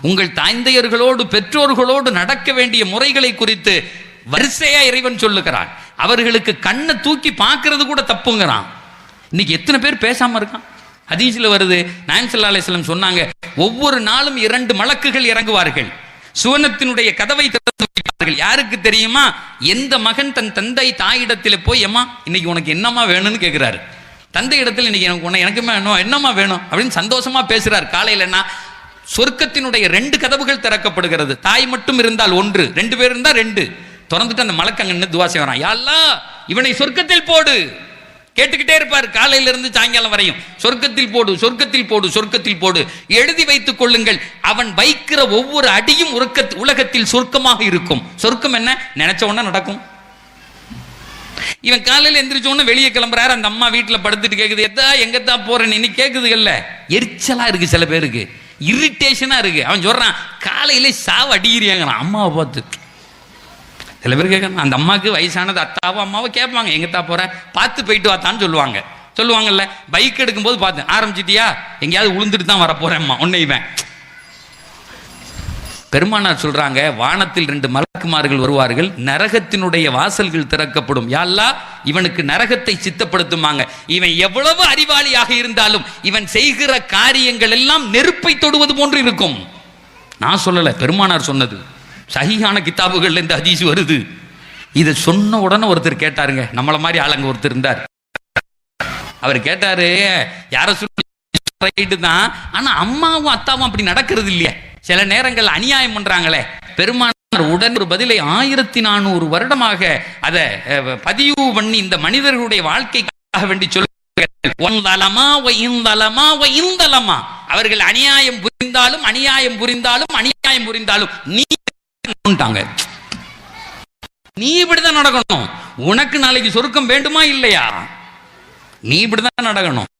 உங்கள் தாய்ந்தையர்களோடு பெற்றோர்களோடு நடக்க வேண்டிய முறைகளை குறித்து வரிசையா இறைவன் சொல்லுகிறான். அவர்களுக்கு கண்ணை தூக்கி பார்க்கறது கூட தப்புங்கிறான். இன்னைக்கு எத்தனை பேர் பேசாம இருக்கான்? ஹதீஸ்ல வருது நாயம் ஸல்லல்லாஹு சொன்னாங்க ஒவ்வொரு நாளும் இரண்டு மலக்குகள் இறங்குவார்கள். சுவனத்தினுடைய கதவை திறந்து வைப்பார்கள். யாருக்கு தெரியுமா? எந்த மகன் தன் தந்தை தாயிடத்தில் போய் அம்மா இன்னைக்கு உனக்கு என்னம்மா வேணும்னு கேட்கிறாரு தந்தை இடத்துல இன்னைக்கு எனக்கு உன எனக்குமே வேணும் என்னம்மா வேணும்? அப்படின்னு சந்தோஷமா பேசுறாரு. காலையில என்ன சொர்க்கத்தினுடைய ரெண்டு கதவுகள் திறக்கப்படுகிறது. தாய் மட்டும் இருந்தால் ஒன்று. ரெண்டு பேர் இருந்தால் ரெண்டு. திறந்துட்டு அந்த மலக்கங்க நின்று துவா செய்வாராம். யா இவனை சொர்க்கத்தில் போடு. கேட்டுக்கிட்டே இருப்பார். காலையில இருந்து சாயங்காலம் வரையும். சொர்க்கத்தில் போடு சொர்க்கத்தில் போடு சொர்க்கத்தில் போடு. எழுதி வைத்துக் கொள்ளுங்கள். அவன் வைக்கிற ஒவ்வொரு அடியும் உலகத்தில் சொர்க்கமாக இருக்கும். சொர்க்கம் என்ன? நினைச்ச உடனே நடக்கும். இவன் காலையில் எந்திரிச்சோன்னு வெளியே கிளம்புறாரு. அந்த அம்மா வீட்டில் படுத்துட்டு கேட்குது எதா எங்கத்தான் போறேன்னு? இன்னைக்கு கேக்குதுகள்ல? எரிச்சலாக இருக்கு சில பேருக்கு. இரிட்டேஷனாக இருக்கு. அவன் சொல்றான் காலையில சாவு அடிக்கிறியாங்கிறான். அம்மாவை பார்த்து. சில பேர் கேட்கணும் அந்த அம்மாவுக்கு வயசானது அத்தாவோ அம்மாவோ கேட்பாங்க. எங்கத்தா போற? பார்த்து போயிட்டு வாத்தான்னு சொல்லுவாங்க. சொல்லுவாங்கல்ல பைக் எடுக்கும்போது பார்த்தேன் ஆரம்பிச்சிட்டியா? எங்கேயாவது உளுந்துட்டு தான் வரப்போறேம்மா. உன்னை இவன். பெருமானார் சொல்றாங்க வானத்தில் ரெண்டு மலை மலக்குமார்கள் வருவார்கள் நரகத்தினுடைய வாசல்கள் திறக்கப்படும். யாழ்லா இவனுக்கு நரகத்தை சித்தப்படுத்துமாங்க. இவன் எவ்வளவு அறிவாளியாக இருந்தாலும் இவன் செய்கிற காரியங்கள் எல்லாம் நெருப்பை தொடுவது போன்று இருக்கும். நான் சொல்லலை பெருமானார் சொன்னது. சஹீஹான கிதாபுகள்ல இந்த ஹதீஸ் வருது. இதை சொன்ன உடனே ஒருத்தர் கேட்டாருங்க நம்மள மாதிரி ஆளுங்க ஒருத்தர் இருந்தார். அவர் கேட்டாரு யார ரைட்டு தான்? ஆனா அம்மாவும் அத்தாவும் அப்படி நடக்கிறது இல்லையா. சில நேரங்கள் அநியாயம் பண்றாங்களே. பெருமான உடன் ஒரு பதிலை ஆயிரத்தி நானூறு வருடமாக அதை பதிவு பண்ணி இந்த மனிதர்களுடைய வாழ்க்கைக்காக வேண்டி சொல்லுங்கள். அவர்கள் அநியாயம் புரிந்தாலும் அநியாயம் புரிந்தாலும் அநியாயம் புரிந்தாலும் நீ நீ இப்படிதான் நடக்கணும். உனக்கு நாளைக்கு சொருக்கம் வேண்டுமா இல்லையா? நீ இப்படிதான் நடக்கணும்.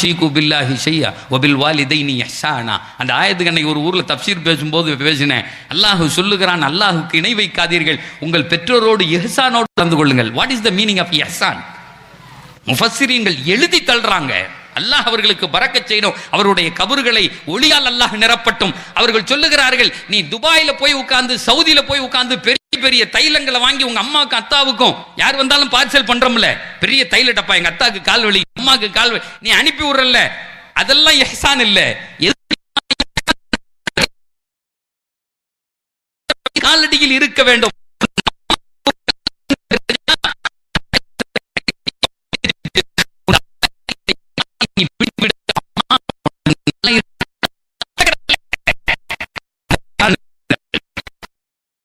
ஷீகு பில்லாஹி ஷையா ஒபில் வாலிதை நீ இஹ்சானா." அந்த ஆயத்துக்கு அன்னைக்கு ஒரு ஊர்ல தப்சீர் பேசும்போது பேசினேன். அல்லாஹு சொல்லுகிறான் அல்லாஹுக்கு இணை வைக்காதீர்கள். உங்கள் பெற்றோரோடு இஹ்சானோடு நடந்து கொள்ளுங்கள். What is the meaning of இஹ்சான் முஃபஸ்ஸிரீன்கள் எழுதி தள்ளுறாங்க. அல்லாஹ் அவர்களுக்கு பறக்கச் செய்யணும் அவருடைய கபர்களை ஒளியால் அல்லாஹ் நிரப்பட்டும். அவர்கள் சொல்லுகிறார்கள் நீ துபாயில் போய் உட்கார்ந்து சவுதியில போய் உட்கார்ந்து பெரிய பெரிய தைலங்களை வாங்கி உங்க அம்மாவுக்கும் அத்தாவுக்கும் யார் வந்தாலும் பார்சல் பண்றோம்ல. பெரிய தைல டப்பா எங்க அத்தாவுக்கு கால் வலி. அம்மாக்கு கால் நீ அனுப்பி விடுறல்ல. அதெல்லாம் எஹ்சான் இல்ல. காலடியில் இருக்க வேண்டும்?